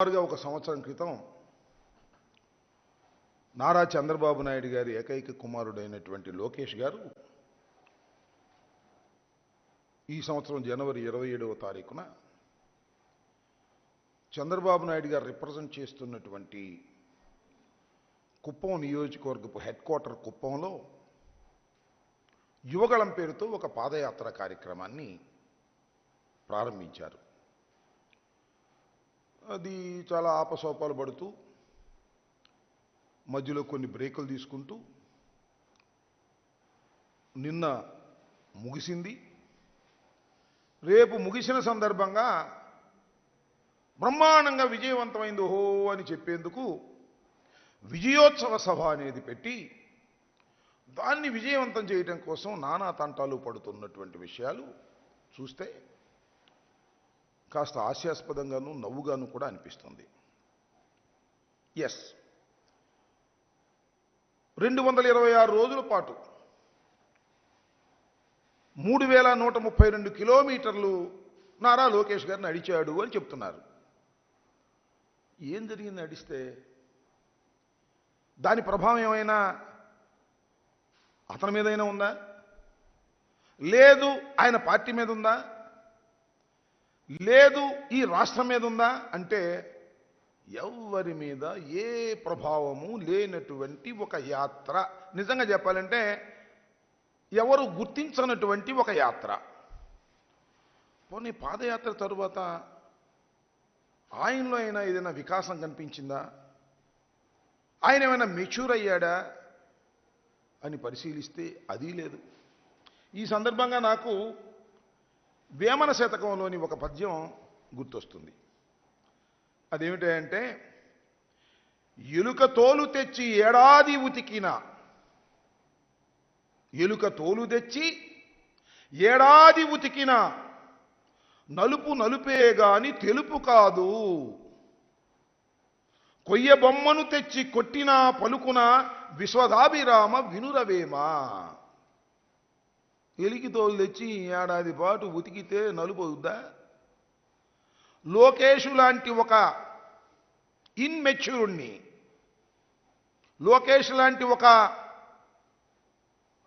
సుమారుగా ఒక సంవత్సరం క్రితం నారా చంద్రబాబు నాయుడు గారి ఏకైక కుమారుడైనటువంటి లోకేష్ గారు ఈ సంవత్సరం జనవరి ఇరవై ఏడవ తారీఖున చంద్రబాబు నాయుడు గారు రిప్రజెంట్ చేస్తున్నటువంటి కుప్పం నియోజకవర్గపు హెడ్ క్వార్టర్ కుప్పంలో యువగళం పేరుతో ఒక పాదయాత్ర కార్యక్రమాన్ని ప్రారంభించారు. అది చాలా ఆపసోపాలు పడుతూ మధ్యలో కొన్ని బ్రేకులు తీసుకుంటూ నిన్న ముగిసింది. రేపు ముగిసిన సందర్భంగా బ్రహ్మాండంగా విజయవంతమైంది ఓహో అని చెప్పేందుకు విజయోత్సవ సభ అనేది పెట్టి దాన్ని విజయవంతం చేయడం కోసం నానా తంటాలు పడుతున్నటువంటి విషయాలు చూస్తే కాస్త హాస్యాస్పదంగాను నవ్వుగాను కూడా అనిపిస్తుంది. ఎస్ రెండు వందల ఇరవై ఆరు రోజుల పాటు మూడు వేల నూట ముప్పై రెండు కిలోమీటర్లు నారా లోకేష్ గారు నడిచాడు అని చెప్తున్నారు. ఏం జరిగింది నడిస్తే దాని ప్రభావం ఏమైనా అతని మీదైనా ఉందా? లేదు ఆయన పార్టీ మీద ఉందా? లేదు ఈ రాష్ట్రం మీద ఉందా? అంటే ఎవరి మీద ఏ ప్రభావము లేనటువంటి ఒక యాత్ర. నిజంగా చెప్పాలంటే ఎవరు గుర్తించనటువంటి ఒక యాత్ర. పోనీ పాదయాత్ర తరువాత ఆయనలో అయినా ఏదైనా వికాసం కనిపించిందా? ఆయన ఏమైనా మెచ్యూర్ అయ్యాడా? అని పరిశీలిస్తే అది లేదు. ఈ సందర్భంగా నాకు వేమన శతకంలోని ఒక పద్యం గుర్తొస్తుంది. అదేమిటంటే ఎలుక తోలు తెచ్చి ఏడాది ఉతికిన ఎలుక తోలు తెచ్చి ఏడాది ఉతికిన నలుపు నలుపే గాని తెలుపు కాదు. కొయ్య బొమ్మను తెచ్చి కొట్టిన పలుకున విశ్వదాభిరామ వినురవేమా? ఎలికి తోలు తెచ్చి ఏడాది పాటు ఉతికితే నలుపు అవుద్దా? లోకేషు లాంటి ఒక ఇన్మెచ్యూర్ని లోకేష్ లాంటి ఒక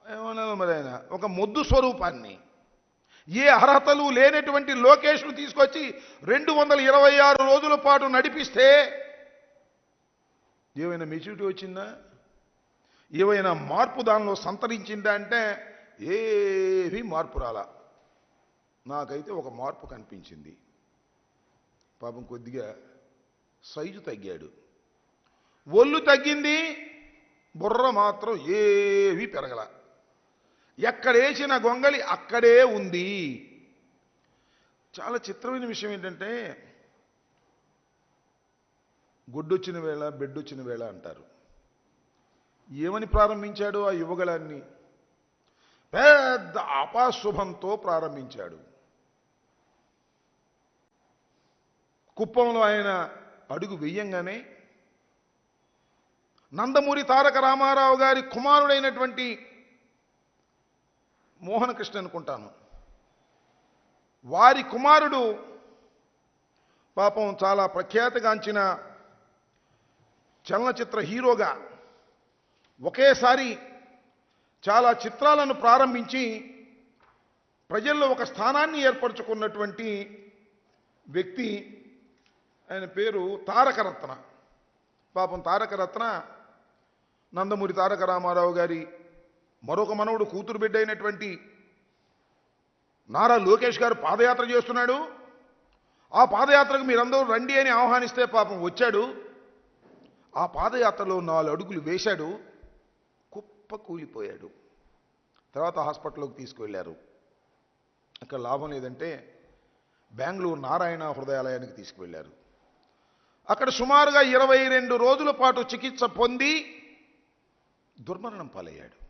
ఏమన్నా మరి ఆయన? ఒక మొద్దు స్వరూపాన్ని ఏ అర్హతలు లేనటువంటి లోకేష్ను తీసుకొచ్చి రెండు వందల ఇరవై ఆరు రోజుల పాటు నడిపిస్తే ఏమైనా మెచ్యూరిటీ వచ్చిందా? ఏమైనా మార్పు దానిలో సంతరించిందా అంటే ఏమీ మార్పు రాలా. నాకైతే ఒక మార్పు కనిపించింది. పాపం కొద్దిగా సైజు తగ్గాడు. ఒళ్ళు తగ్గింది బుర్ర మాత్రం ఏవి పెరగల. ఎక్కడేసిన గొంగలి అక్కడే ఉంది. చాలా చిత్రమైన విషయం ఏంటంటే గుడ్డొచ్చిన వేళ బెడ్డొచ్చిన వేళ అంటారు. ఏమని ప్రారంభించాడు ఆ యువగళాన్ని? పెద్ద అపాశుభంతో ప్రారంభించాడు. కుప్పంలో ఆయన అడుగు వెయ్యంగానే నందమూరి తారక రామారావు గారి కుమారుడైనటువంటి మోహనకృష్ణ అనుకుంటాను. వారి కుమారుడు పాపం చాలా ప్రఖ్యాతిగాంచిన చలనచిత్ర హీరోగా ఒకేసారి చాలా చిత్రాలను ప్రారంభించి ప్రజల్లో ఒక స్థానాన్ని ఏర్పరచుకున్నటువంటి వ్యక్తి ఆయన పేరు తారకరత్న. పాపం తారకరత్న నందమూరి తారక రామారావు గారి మరొక మనవుడు కూతురు బిడ్డ అయినటువంటి నారా లోకేష్ గారు పాదయాత్ర చేస్తున్నాడు. ఆ పాదయాత్రకు మీరందరూ రండి అని ఆహ్వానిస్తే పాపం వచ్చాడు. ఆ పాదయాత్రలో నాలుగు అడుగులు వేశాడు. కుప్ప కూలిపోయాడు. తర్వాత హాస్పిటల్లోకి తీసుకువెళ్ళారు. అక్కడ లాభం లేదంటే బెంగళూరు నారాయణ హృదయాలయానికి తీసుకువెళ్ళారు. అక్కడ సుమారుగా ఇరవై రెండు రోజుల పాటు చికిత్స పొంది దుర్మరణం పాలయ్యాడు.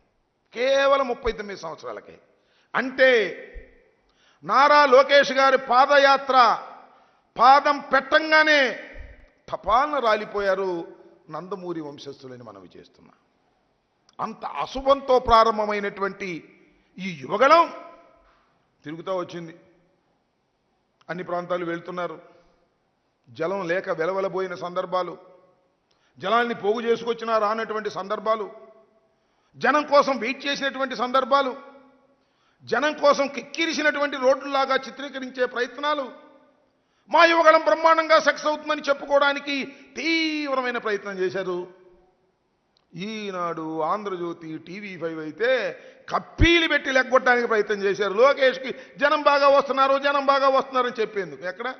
కేవలం ముప్పై తొమ్మిది సంవత్సరాలకే. అంటే నారా లోకేష్ గారి పాదయాత్ర పాదం పెట్టంగానే తపాలను రాలిపోయారు నందమూరి వంశస్థులని మనవి చేస్తున్నాం. అంత అశుభంతో ప్రారంభమైనటువంటి ఈ యువగణం తిరుగుతూ వచ్చింది. అన్ని ప్రాంతాలు వెళ్తున్నారు. జలం లేక వెలవెలబోయిన సందర్భాలు జలాన్ని పోగు చేసుకొచ్చినా రానటువంటి సందర్భాలు జనం కోసం వెయిట్ చేసినటువంటి సందర్భాలు జనం కోసం కిక్కిరిసినటువంటి రోడ్లలాగా చిత్రీకరించే ప్రయత్నాలు మా యువగళం బ్రహ్మాండంగా సక్సెస్ అవుతుందని చెప్పుకోవడానికి తీవ్రమైన ప్రయత్నం చేశారు. ఈనాడు ఆంధ్రజ్యోతి టీవీ ఫైవ్ అయితే కప్పీలు పెట్టి లెగ్గొట్టడానికి ప్రయత్నం చేశారు లోకేష్కి జనం బాగా వస్తున్నారు జనం బాగా వస్తున్నారని చెప్పేందుకు. ఎక్కడ?